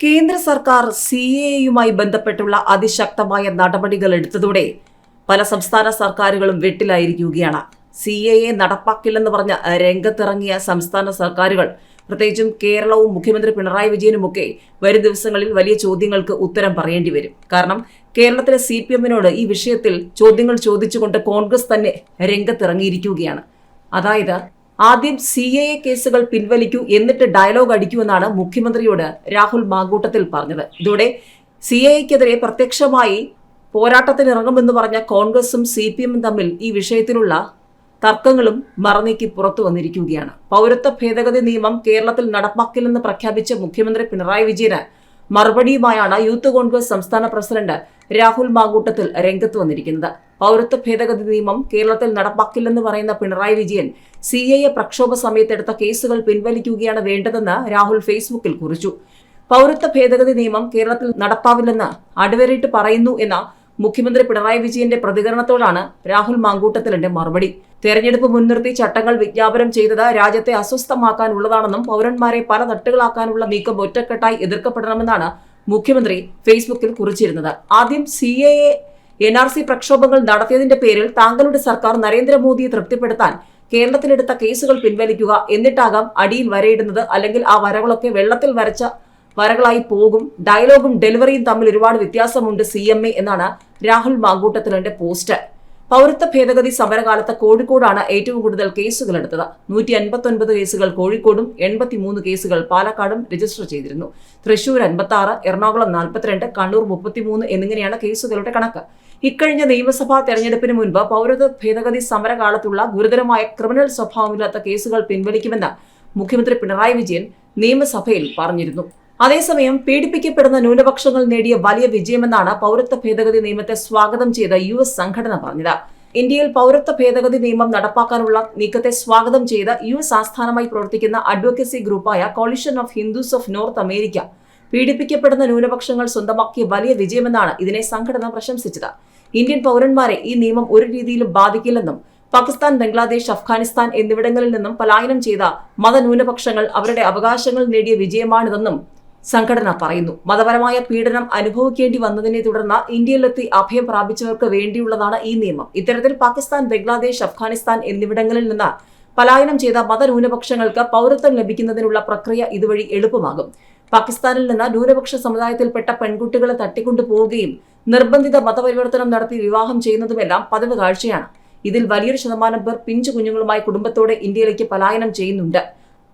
കേന്ദ്ര സർക്കാർ സി എയുമായി ബന്ധപ്പെട്ടുള്ള അതിശക്തമായ നടപടികൾ എടുത്തതോടെ പല സംസ്ഥാന സർക്കാരുകളും വെട്ടിലായിരിക്കുകയാണ്. സി എ എ നടപ്പാക്കില്ലെന്ന് പറഞ്ഞ രംഗത്തിറങ്ങിയ സംസ്ഥാന സർക്കാരുകൾ പ്രത്യേകിച്ചും കേരളവും മുഖ്യമന്ത്രി പിണറായി വിജയനുമൊക്കെ വരും ദിവസങ്ങളിൽ വലിയ ചോദ്യങ്ങൾക്ക് ഉത്തരം പറയേണ്ടി വരും. കാരണം കേരളത്തിലെ സി പി എമ്മിനോട് ഈ വിഷയത്തിൽ ചോദ്യങ്ങൾ ചോദിച്ചുകൊണ്ട് കോൺഗ്രസ് തന്നെ രംഗത്തിറങ്ങിയിരിക്കുകയാണ്. അതായത് ആദ്യം സി എ എ കേസുകൾ പിൻവലിക്കൂ എന്നിട്ട് ഡയലോഗ് അടിക്കൂ എന്നാണ് മുഖ്യമന്ത്രിയോട് രാഹുൽ മാങ്കൂട്ടത്തിൽ പറഞ്ഞത്. ഇതോടെ സി എ എക്കെതിരെ പ്രത്യക്ഷമായി പോരാട്ടത്തിനിറങ്ങുമെന്ന് പറഞ്ഞ കോൺഗ്രസും സി പി എമ്മും തമ്മിൽ ഈ വിഷയത്തിലുള്ള തർക്കങ്ങളും മറന്നേക്ക് പുറത്തു വന്നിരിക്കുകയാണ്. പൗരത്വ ഭേദഗതി നിയമം കേരളത്തിൽ നടപ്പാക്കില്ലെന്ന് പ്രഖ്യാപിച്ച മുഖ്യമന്ത്രി പിണറായി വിജയന് മറുപടിയുമായാണ് യൂത്ത് കോൺഗ്രസ് സംസ്ഥാന പ്രസിഡന്റ് രാഹുൽ മാങ്കൂട്ടത്തിൽ രംഗത്ത് വന്നിരിക്കുന്നത്. പൗരത്വ ഭേദഗതി നിയമം കേരളത്തിൽ നടപ്പാക്കില്ലെന്ന് പറയുന്ന Pinarayi Vijayan C I A പ്രക്ഷോഭ സമയത്തെടുത്ത കേസുകൾ പിൻവലിക്കുകയാണ് വേണ്ടതെന്ന് രാഹുൽ ഫേസ്ബുക്കിൽ കുറിച്ചു. പൗരത്വ ഭേദഗതി നിയമം കേരളത്തിൽ നടപ്പാവില്ലെന്ന് അടിവരയിട്ട് പറയുന്നു എന്ന മുഖ്യമന്ത്രി പിണറായി വിജയന്റെ പ്രതികരണത്തോടാണ് രാഹുൽ മാങ്കൂട്ടത്തിലിന്റെ മറുപടി. തെരഞ്ഞെടുപ്പ് മുൻനിർത്തി ചട്ടങ്ങൾ വിജ്ഞാപനം ചെയ്തത് രാജ്യത്തെ അസ്വസ്ഥമാക്കാനുള്ളതാണെന്നും പൗരന്മാരെ പല തട്ടുകളാക്കാനുള്ള നീക്കം ഒറ്റക്കെട്ടായി എതിർക്കപ്പെടണമെന്നാണ് മുഖ്യമന്ത്രി ഫേസ്ബുക്കിൽ കുറിച്ചിരുന്നത്. ആദ്യം C A N R C പ്രക്ഷോഭങ്ങൾ നടത്തിയതിന്റെ പേരിൽ താങ്കളുടെ സർക്കാർ നരേന്ദ്രമോദിയെ തൃപ്തിപ്പെടുത്താൻ കേരളത്തിലെടുത്ത കേസുകൾ പിൻവലിക്കുക എന്നിട്ടാകാം അടിയിൽ വരയിടുന്നത് അല്ലെങ്കിൽ ആ വരകളൊക്കെ വെള്ളത്തിൽ വരച്ച വരകളായി പോകും. ഡയലോഗും ഡെലിവറിയും തമ്മിൽ ഒരുപാട് വ്യത്യാസമുണ്ട് സി എം എ എന്നാണ് രാഹുൽ മാങ്കൂട്ടത്തിലിന്റെ പോസ്റ്റ് പൗരത്വ ഭേദഗതി സമരകാലത്ത് കോഴിക്കോടാണ് ഏറ്റവും കൂടുതൽ കേസുകൾ എടുത്തത്. നൂറ്റി അൻപത്തൊൻപത് കേസുകൾ കോഴിക്കോടും എൺപത്തിമൂന്ന് കേസുകൾ പാലക്കാടും രജിസ്റ്റർ ചെയ്തിരുന്നു. തൃശൂർ അൻപത്തി ആറ് എറണാകുളം നാൽപ്പത്തിരണ്ട് കണ്ണൂർ മുപ്പത്തിമൂന്ന് എന്നിങ്ങനെയാണ് കേസുകളുടെ കണക്ക്. ഇക്കഴിഞ്ഞ നിയമസഭാ തെരഞ്ഞെടുപ്പിന് മുൻപ് പൗരത്വ ഭേദഗതി സമരകാലത്തുള്ള ഗുരുതരമായ ക്രിമിനൽ സ്വഭാവമില്ലാത്ത കേസുകൾ പിൻവലിക്കുമെന്ന് മുഖ്യമന്ത്രി പിണറായി വിജയൻ നിയമസഭയിൽ പറഞ്ഞിരുന്നു. അതേസമയം പീഡിപ്പിക്കപ്പെടുന്ന ന്യൂനപക്ഷങ്ങൾ നേടിയ വലിയ വിജയമെന്നാണ് പൗരത്വ ഭേദഗതി നിയമത്തെ സ്വാഗതം ചെയ്ത യു എസ് സംഘടന പറഞ്ഞത്. ഇന്ത്യയിൽ പൗരത്വ ഭേദഗതി നിയമം നടപ്പാക്കാനുള്ള നീക്കത്തെ സ്വാഗതം ചെയ്ത യു എസ് ആസ്ഥാനമായി പ്രവർത്തിക്കുന്ന advocacy ഗ്രൂപ്പായ coalition of Hindus of north America പീഡിപ്പിക്കപ്പെടുന്ന ന്യൂനപക്ഷങ്ങൾ സ്വന്തമാക്കിയ വലിയ വിജയമെന്നാണ് ഇതിനെ സംഘടന പ്രശംസിച്ചത്. ഇന്ത്യൻ പൗരന്മാരെ ഈ നിയമം ഒരു രീതിയിലും ബാധിക്കില്ലെന്നും പാകിസ്ഥാൻ ബംഗ്ലാദേശ് അഫ്ഗാനിസ്ഥാൻ എന്നിവിടങ്ങളിൽ നിന്നും പലായനം ചെയ്ത മതന്യൂനപക്ഷങ്ങൾ അവരുടെ അവകാശങ്ങൾ നേടിയ വിജയമാണിതെന്നും സംഘടന പറയുന്നു. മതപരമായ പീഡനം അനുഭവിക്കേണ്ടി വന്നതിനെ തുടർന്ന് ഇന്ത്യയിലെത്തി അഭയം പ്രാപിച്ചവർക്ക് വേണ്ടിയുള്ളതാണ് ഈ നിയമം. ഇത്തരത്തിൽ പാകിസ്ഥാൻ ബംഗ്ലാദേശ് അഫ്ഗാനിസ്ഥാൻ എന്നിവിടങ്ങളിൽ നിന്ന് പലായനം ചെയ്ത മതന്യൂനപക്ഷങ്ങൾക്ക് പൗരത്വം ലഭിക്കുന്നതിനുള്ള പ്രക്രിയ ഇതുവഴി എളുപ്പമാകും. പാകിസ്ഥാനിൽ നിന്ന് ന്യൂനപക്ഷ സമുദായത്തിൽപ്പെട്ട പെൺകുട്ടികളെ തട്ടിക്കൊണ്ടുപോവുകയും നിർബന്ധിത മതപരിവർത്തനം നടത്തി വിവാഹം ചെയ്യുന്നതുമെല്ലാം പതിവ് കാഴ്ചയാണ്. ഇതിൽ വലിയൊരു ശതമാനം പേർ പിഞ്ചു കുഞ്ഞുങ്ങളുമായി കുടുംബത്തോടെ ഇന്ത്യയിലേക്ക് പലായനം ചെയ്യുന്നുണ്ട്.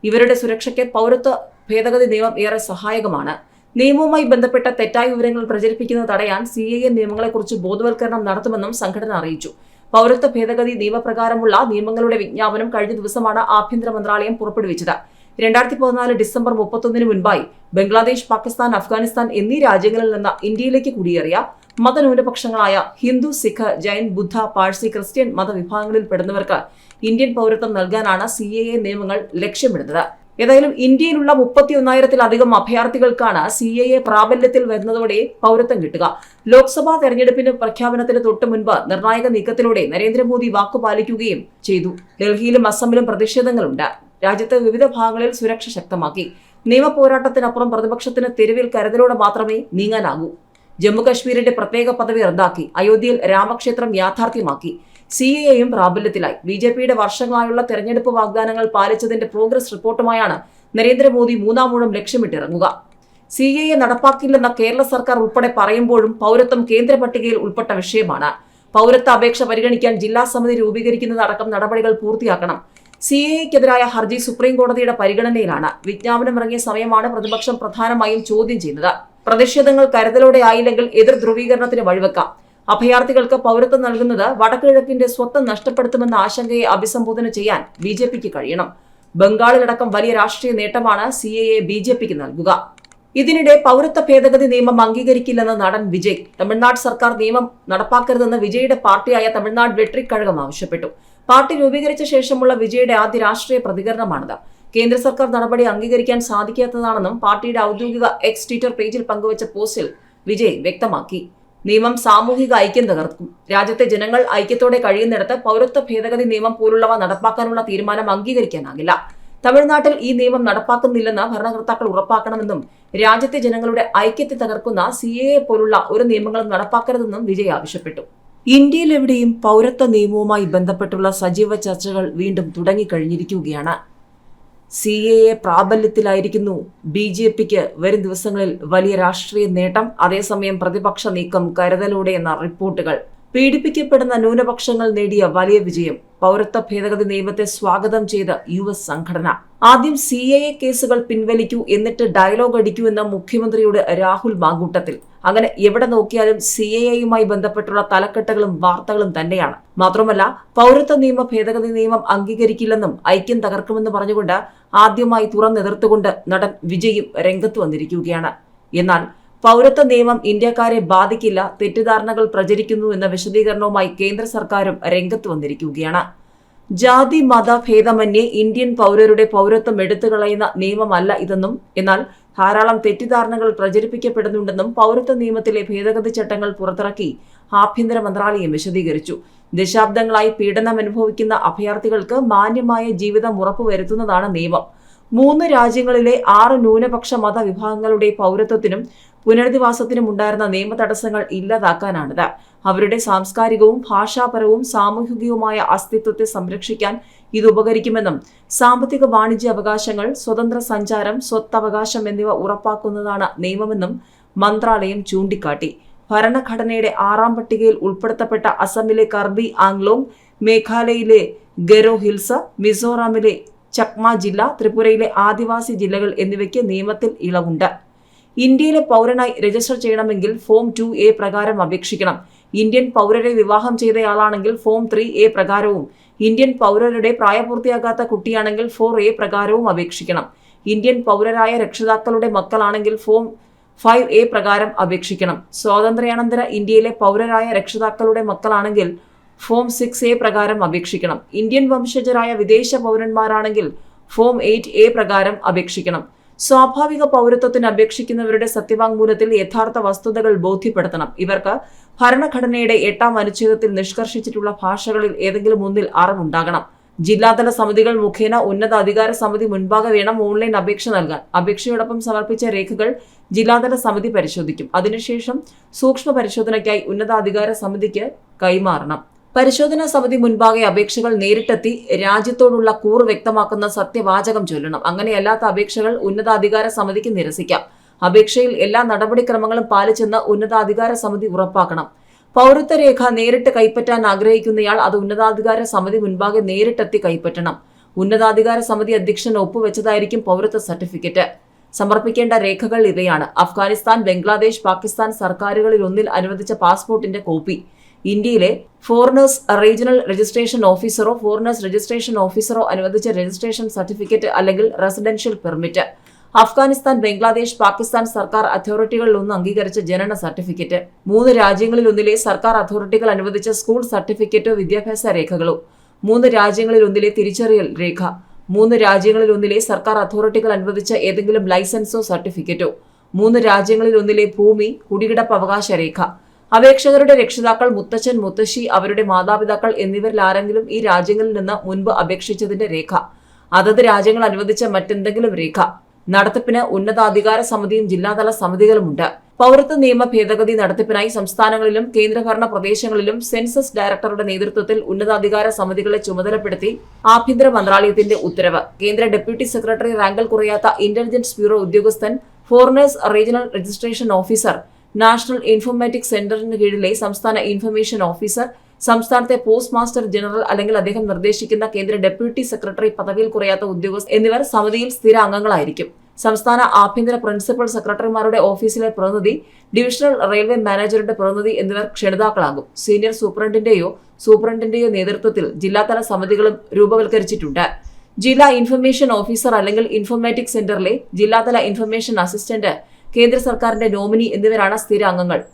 ഇവരുടെ സുരക്ഷയ്ക്ക് പൗരത്വ ഭേദഗതി നിയമം ഏറെ സഹായകമാണ്. നിയമവുമായി ബന്ധപ്പെട്ട തെറ്റായ വിവരങ്ങൾ പ്രചരിപ്പിക്കുന്നത് തടയാൻ സി എ എ നിയമങ്ങളെക്കുറിച്ച് ബോധവൽക്കരണം നടത്തുമെന്നും സംഘടന അറിയിച്ചു. പൗരത്വ ഭേദഗതി നിയമപ്രകാരമുള്ള നിയമങ്ങളുടെ വിജ്ഞാപനം കഴിഞ്ഞ ദിവസമാണ് ആഭ്യന്തര മന്ത്രാലയം പുറപ്പെടുവിച്ചത്. രണ്ടായിരത്തി പതിനാല് ഡിസംബർ മുപ്പത്തൊന്നിന് മുൻപായി ബംഗ്ലാദേശ് പാകിസ്ഥാൻ അഫ്ഗാനിസ്ഥാൻ എന്നീ രാജ്യങ്ങളിൽ നിന്ന് ഇന്ത്യയിലേക്ക് കുടിയേറിയ മതന്യൂനപക്ഷങ്ങളായ ഹിന്ദു സിഖ് ജൈൻ ബുദ്ധ പാഴ്സി ക്രിസ്ത്യൻ മതവിഭാഗങ്ങളിൽ പെടുന്നവർക്ക് ഇന്ത്യൻ പൗരത്വം നൽകാനാണ് സി നിയമങ്ങൾ ലക്ഷ്യമിടുന്നത്. ഏതായാലും ഇന്ത്യയിലുള്ള മുപ്പത്തി ഒന്നായിരത്തിലധികം അഭയാർത്ഥികൾക്കാണ് സി എ എ പ്രാബല്യത്തിൽ വരുന്നതോടെ പൗരത്വം കിട്ടുക. ലോക്സഭാ തെരഞ്ഞെടുപ്പിന് പ്രഖ്യാപനത്തിന് തൊട്ടു മുൻപ് നിർണായക നീക്കത്തിലൂടെ നരേന്ദ്രമോദി വാക്കുപാലിക്കുകയും ചെയ്തു. ഡൽഹിയിലും അസമിലും പ്രതിഷേധങ്ങളുണ്ട്. രാജ്യത്തെ വിവിധ ഭാഗങ്ങളിൽ സുരക്ഷ ശക്തമാക്കി. നിയമ പോരാട്ടത്തിനപ്പുറം പ്രതിപക്ഷത്തിന് തെരുവിൽ കരുതലോടെ മാത്രമേ നീങ്ങാനാകൂ. ജമ്മുകശ്മീരിന്റെ പ്രത്യേക പദവി റദ്ദാക്കി. അയോധ്യയിൽ രാമക്ഷേത്രം യാഥാർത്ഥ്യമാക്കി. സി എയും പ്രാബല്യത്തിലായി. ബി ജെ പിയുടെ വർഷങ്ങളായുള്ള തെരഞ്ഞെടുപ്പ് വാഗ്ദാനങ്ങൾ പാലിച്ചതിന്റെ പ്രോഗ്രസ് റിപ്പോർട്ടുമായാണ് നരേന്ദ്രമോദി മൂന്നാമൂഴം ലക്ഷ്യമിട്ടിറങ്ങുക. സി എ നടപ്പാക്കില്ലെന്ന കേരള സർക്കാർ ഉൾപ്പെടെ പറയുമ്പോഴും പൗരത്വം കേന്ദ്ര പട്ടികയിൽ ഉൾപ്പെട്ട വിഷയമാണ്. പൗരത്വ അപേക്ഷ പരിഗണിക്കാൻ ജില്ലാ സമിതി രൂപീകരിക്കുന്നതടക്കം നടപടികൾ പൂർത്തിയാക്കണം. സി എക്കെതിരായ ഹർജി സുപ്രീം കോടതിയുടെ പരിഗണനയിലാണ്. വിജ്ഞാപനമിറങ്ങിയ സമയമാണ് പ്രതിപക്ഷം പ്രധാനമായും ചോദ്യം ചെയ്യുന്നത്. പ്രതിഷേധങ്ങൾ കരുതലോടെ ആയില്ലെങ്കിൽ എതിർ ധ്രുവീകരണത്തിന് വഴിവെക്കാം. അഭയാർത്ഥികൾക്ക് പൗരത്വം നൽകുന്നത് വടക്കുകിഴക്കിന്റെ സ്വത്ത് നഷ്ടപ്പെടുത്തുമെന്ന ആശങ്കയെ അഭിസംബോധന ചെയ്യാൻ ബി ജെ പിക്ക് കഴിയണം. ബംഗാളിലടക്കം വലിയ രാഷ്ട്രീയ നേട്ടമാണ് C A A B J പിക്ക് നൽകുക. ഇതിനിടെ പൗരത്വ ഭേദഗതി നിയമം അംഗീകരിക്കില്ലെന്ന് നടൻ വിജയ്. തമിഴ്നാട് സർക്കാർ നിയമം നടപ്പാക്കരുതെന്ന് വിജയുടെ പാർട്ടിയായ തമിഴ്നാട് വെട്രി കഴകം ആവശ്യപ്പെട്ടു. പാർട്ടി രൂപീകരിച്ച ശേഷമുള്ള വിജയുടെ ആദ്യ രാഷ്ട്രീയ പ്രതികരണമാണിത്. കേന്ദ്ര സർക്കാർ നടപടി അംഗീകരിക്കാൻ സാധിക്കാത്തതാണെന്നും പാർട്ടിയുടെ ഔദ്യോഗിക എക്സ് ട്വിറ്റർ പേജിൽ പങ്കുവച്ച പോസ്റ്റിൽ വിജയ് വ്യക്തമാക്കി. നിയമം സാമൂഹിക ഐക്യം തകർക്കും. രാജ്യത്തെ ജനങ്ങൾ ഐക്യത്തോടെ കഴിയുന്നിടത്ത് പൗരത്വ ഭേദഗതി നിയമം പോലുള്ളവ നടപ്പാക്കാനുള്ള തീരുമാനം അംഗീകരിക്കാനാകില്ല. തമിഴ്നാട്ടിൽ ഈ നിയമം നടപ്പാക്കുന്നില്ലെന്ന് ഭരണകർത്താക്കൾ ഉറപ്പാക്കണമെന്നും രാജ്യത്തെ ജനങ്ങളുടെ ഐക്യത്തെ തകർക്കുന്ന സി എ പോലുള്ള ഒരു നിയമങ്ങളും നടപ്പാക്കരുതെന്നും വിജയ് ആവശ്യപ്പെട്ടു. ഇന്ത്യയിലെവിടെയും പൗരത്വ നിയമവുമായി ബന്ധപ്പെട്ടുള്ള സജീവ ചർച്ചകൾ വീണ്ടും തുടങ്ങിക്കഴിഞ്ഞിരിക്കുകയാണ്. സി എ എ പ്രാബല്യത്തിലായിരിക്കുന്നു. ബി ജെ പിക്ക് വരും ദിവസങ്ങളിൽ വലിയ രാഷ്ട്രീയ നേട്ടം അതേസമയം പ്രതിപക്ഷ നീക്കം കരുതലോടെ എന്ന റിപ്പോർട്ടുകൾ. പീഡിപ്പിക്കപ്പെടുന്ന ന്യൂനപക്ഷങ്ങൾ നേടിയ വലിയ വിജയം പൗരത്വ ഭേദഗതി നിയമത്തെ സ്വാഗതം ചെയ്ത യു എസ് സംഘടന. ആദ്യം സി എ കേസുകൾ പിൻവലിക്കൂ എന്നിട്ട് ഡയലോഗ് അടിക്കൂ എന്ന മുഖ്യമന്ത്രിയുടെ രാഹുൽ മാങ്കൂട്ടത്തിൽ. അങ്ങനെ എവിടെ നോക്കിയാലും സി എ എയുമായി ബന്ധപ്പെട്ടുള്ള തലക്കെട്ടുകളും വാർത്തകളും തന്നെയാണ്. മാത്രമല്ല പൗരത്വ നിയമ ഭേദഗതി നിയമം അംഗീകരിക്കില്ലെന്നും ഐക്യം തകർക്കുമെന്ന് പറഞ്ഞുകൊണ്ട് ആദ്യമായി തുറന്നെതിർത്തുകൊണ്ട് നടൻ വിജയും രംഗത്ത് വന്നിരിക്കുകയാണ്. എന്നാൽ പൗരത്വ നിയമം ഇന്ത്യക്കാരെ ബാധിക്കില്ല തെറ്റിദ്ധാരണകൾ പ്രചരിക്കുന്നു എന്ന വിശദീകരണവുമായി കേന്ദ്ര സർക്കാരും രംഗത്ത് വന്നിരിക്കുകയാണ്. ജാതി മത ഭേദമന്യേ ഇന്ത്യൻ പൗരരുടെ പൗരത്വം എടുത്തുകളയുന്ന നിയമമല്ല ഇതെന്നും എന്നാൽ ധാരാളം തെറ്റിദ്ധാരണകൾ പ്രചരിപ്പിക്കപ്പെടുന്നുണ്ടെന്നും പൗരത്വ നിയമത്തിലെ ഭേദഗതി ചട്ടങ്ങൾ പുറത്തിറക്കി ആഭ്യന്തര മന്ത്രാലയം വിശദീകരിച്ചു. ദശാബ്ദങ്ങളായി പീഡനം അനുഭവിക്കുന്ന അഭയാർത്ഥികൾക്ക് മാന്യമായ ജീവിതം ഉറപ്പുവരുത്തുന്നതാണ് നിയമം. മൂന്ന് രാജ്യങ്ങളിലെ ആറ് ന്യൂനപക്ഷ മതവിഭാഗങ്ങളുടെ പൗരത്വത്തിനും പുനരധിവാസത്തിനും ഉണ്ടായിരുന്ന നിയമ തടസ്സങ്ങൾ ഇല്ലാതാക്കാനാണിത്. അവരുടെ സാംസ്കാരികവും ഭാഷാപരവും സാമൂഹികവുമായ അസ്തിത്വത്തെ സംരക്ഷിക്കാൻ ഇത് ഉപകരിക്കുമെന്നും സാമ്പത്തിക വാണിജ്യ അവകാശങ്ങൾ സ്വതന്ത്ര സഞ്ചാരം സ്വത്തവകാശം എന്നിവ ഉറപ്പാക്കുന്നതാണ് നിയമമെന്നും മന്ത്രാലയം ചൂണ്ടിക്കാട്ടി. ഭരണഘടനയുടെ ആറാം പട്ടികയിൽ ഉൾപ്പെടുത്തപ്പെട്ട അസമിലെ കർബി ആംഗ്ലോങ് മേഘാലയയിലെ ഗരോ ഹിൽസ് മിസോറാമിലെ ചക്മ ജില്ല ത്രിപുരയിലെ ആദിവാസി ജില്ലകൾ എന്നിവയ്ക്ക് നിയമത്തിൽ ഇളവുണ്ട്. ഇന്ത്യയിലെ പൗരനായി രജിസ്റ്റർ ചെയ്യണമെങ്കിൽ ഫോം ടു എ പ്രകാരം അപേക്ഷിക്കണം. ഇന്ത്യൻ പൗരരെ വിവാഹം ചെയ്തയാളാണെങ്കിൽ ഫോം ത്രീ എ പ്രകാരവും. ഇന്ത്യൻ പൗരരുടെ പ്രായപൂർത്തിയാകാത്ത കുട്ടിയാണെങ്കിൽ ഫോർ എ പ്രകാരവും അപേക്ഷിക്കണം. ഇന്ത്യൻ പൗരരായ രക്ഷിതാക്കളുടെ മക്കളാണെങ്കിൽ ഫോം ഫൈവ് എ പ്രകാരം അപേക്ഷിക്കണം. സ്വാതന്ത്ര്യാനന്തര ഇന്ത്യയിലെ പൗരരായ രക്ഷിതാക്കളുടെ മക്കളാണെങ്കിൽ ഫോം സിക്സ് എ പ്രകാരം അപേക്ഷിക്കണം. ഇന്ത്യൻ വംശജരായ വിദേശ പൗരന്മാരാണെങ്കിൽ ഫോം എയ്റ്റ് എ പ്രകാരം അപേക്ഷിക്കണം. സ്വാഭാവിക പൗരത്വത്തിന് അപേക്ഷിക്കുന്നവരുടെ സത്യവാങ്മൂലത്തിൽ യഥാർത്ഥ വസ്തുതകൾ ബോധ്യപ്പെടുത്തണം. ഇവർക്ക് ഭരണഘടനയുടെ എട്ടാം അനുച്ഛേദത്തിൽ നിഷ്കർഷിച്ചിട്ടുള്ള ഭാഷകളിൽ ഏതെങ്കിലും ഒന്നിൽ അറിവുണ്ടാകണം. ജില്ലാതല സമിതികൾ മുഖേന ഉന്നത അധികാര സമിതി മുൻപാകെ വേണം ഓൺലൈൻ അപേക്ഷ നൽകാൻ. അപേക്ഷയോടൊപ്പം സമർപ്പിച്ച രേഖകൾ ജില്ലാതല സമിതി പരിശോധിക്കും. അതിനുശേഷം സൂക്ഷ്മ പരിശോധനയ്ക്കായി ഉന്നതാധികാര സമിതിക്ക് കൈമാറണം. പരിശോധനാ സമിതി മുൻപാകെ അപേക്ഷകൾ നേരിട്ടെത്തി രാജ്യത്തോടുള്ള കൂറ് വ്യക്തമാക്കുന്ന സത്യവാചകം ചൊല്ലണം. അങ്ങനെയല്ലാത്ത അപേക്ഷകൾ ഉന്നതാധികാര സമിതിക്ക് നിരസിക്കാം. അപേക്ഷയിൽ എല്ലാ നടപടിക്രമങ്ങളും പാലിച്ചെന്ന് ഉന്നതാധികാര സമിതി ഉറപ്പാക്കണം. പൗരത്വ രേഖ നേരിട്ട് കൈപ്പറ്റാൻ ആഗ്രഹിക്കുന്നയാൾ അത് ഉന്നതാധികാര സമിതി മുൻപാകെ നേരിട്ടെത്തി കൈപ്പറ്റണം. ഉന്നതാധികാര സമിതി അധ്യക്ഷൻ ഒപ്പുവെച്ചതായിരിക്കും പൗരത്വ സർട്ടിഫിക്കറ്റ്. സമർപ്പിക്കേണ്ട രേഖകൾ ഇവയാണ്. അഫ്ഗാനിസ്ഥാൻ ബംഗ്ലാദേശ് പാകിസ്ഥാൻ സർക്കാരുകളിൽ ഒന്നിൽ അനുവദിച്ച പാസ്പോർട്ടിന്റെ കോപ്പി. ഇന്ത്യയിലെ ഫോറിനേഴ്സ് റീജിയണൽ രജിസ്ട്രേഷൻ ഓഫീസറോ ഫോറിനേഴ്സ് രജിസ്ട്രേഷൻ ഓഫീസറോ അനുവദിച്ച രജിസ്ട്രേഷൻ സർട്ടിഫിക്കറ്റ് അല്ലെങ്കിൽ റെസിഡൻഷ്യൽ പെർമിറ്റ് അഫ്ഗാനിസ്ഥാൻ ബംഗ്ലാദേശ് പാകിസ്ഥാൻ സർക്കാർ അതോറിറ്റികളിൽ ഒന്ന് അംഗീകരിച്ച ജനന സർട്ടിഫിക്കറ്റ്. മൂന്ന് രാജ്യങ്ങളിലൊന്നിലെ സർക്കാർ അതോറിറ്റികൾ അനുവദിച്ച സ്കൂൾ സർട്ടിഫിക്കറ്റോ വിദ്യാഭ്യാസ രേഖകളോ. മൂന്ന് രാജ്യങ്ങളിലൊന്നിലെ തിരിച്ചറിയൽ രേഖ. മൂന്ന് രാജ്യങ്ങളിലൊന്നിലെ സർക്കാർ അതോറിറ്റികൾ അനുവദിച്ച ഏതെങ്കിലും ലൈസൻസോ സർട്ടിഫിക്കറ്റോ. മൂന്ന് രാജ്യങ്ങളിലൊന്നിലെ ഭൂമി കുടികിടപ്പ് അവകാശ രേഖ. അപേക്ഷകരുടെ രക്ഷിതാക്കൾ മുത്തച്ഛൻ മുത്തശ്ശി അവരുടെ മാതാപിതാക്കൾ എന്നിവരിൽ ആരെങ്കിലും ഈ രാജ്യങ്ങളിൽ നിന്ന് മുൻപ് അപേക്ഷിച്ചതിന്റെ രേഖ. അതത് രാജ്യങ്ങൾ അനുവദിച്ച മറ്റെന്തെങ്കിലും രേഖ. നടത്തിപ്പിന് ഉന്നതാധികാര സമിതിയും ജില്ലാതല സമിതികളുമുണ്ട്. പൗരത്വ നിയമ ഭേദഗതി നടത്തിപ്പിനായി സംസ്ഥാനങ്ങളിലും കേന്ദ്രഭരണ പ്രദേശങ്ങളിലും സെൻസസ് ഡയറക്ടറുടെ നേതൃത്വത്തിൽ ഉന്നതാധികാര സമിതികളെ ചുമതലപ്പെടുത്തി ആഭ്യന്തര മന്ത്രാലയത്തിന്റെ ഉത്തരവ്. കേന്ദ്ര ഡെപ്യൂട്ടി സെക്രട്ടറി റാങ്കിൽ കുറയാത്ത ഇന്റലിജൻസ് ബ്യൂറോ ഉദ്യോഗസ്ഥൻ foreigners regional registration officer national informatic സെന്ററിന് കീഴിലെ സംസ്ഥാന ഇൻഫർമേഷൻ ഓഫീസർ സംസ്ഥാനത്തെ പോസ്റ്റ് മാസ്റ്റർ ജനറൽ അല്ലെങ്കിൽ അദ്ദേഹം നിർദ്ദേശിക്കുന്ന കേന്ദ്ര ഡെപ്യൂട്ടി സെക്രട്ടറി പദവിയിൽ കുറയാത്ത ഉദ്യോഗസ്ഥർ എന്നിവർ സമിതിയിൽ സ്ഥിര അംഗങ്ങളായിരിക്കും. സംസ്ഥാന ആഭ്യന്തര പ്രിൻസിപ്പൽ സെക്രട്ടറിമാരുടെ ഓഫീസിലെ പ്രതിനിധി ഡിവിഷണൽ റെയിൽവേ മാനേജറുടെ പ്രതിനിധി എന്നിവർ ക്ഷണിതാക്കളാകും. സീനിയർ സൂപ്രണ്ടിന്റെയോ സൂപ്രണ്ടിന്റെയോ നേതൃത്വത്തിൽ ജില്ലാതല സമിതികളും രൂപവൽക്കരിച്ചിട്ടുണ്ട്. ജില്ലാ ഇൻഫർമേഷൻ ഓഫീസർ അല്ലെങ്കിൽ ഇൻഫോർമാറ്റിക് സെന്ററിലെ ജില്ലാതല ഇൻഫർമേഷൻ അസിസ്റ്റന്റ് കേന്ദ്ര സർക്കാരിന്റെ നോമിനി എന്നിവരാണ് സ്ഥിര അംഗങ്ങൾ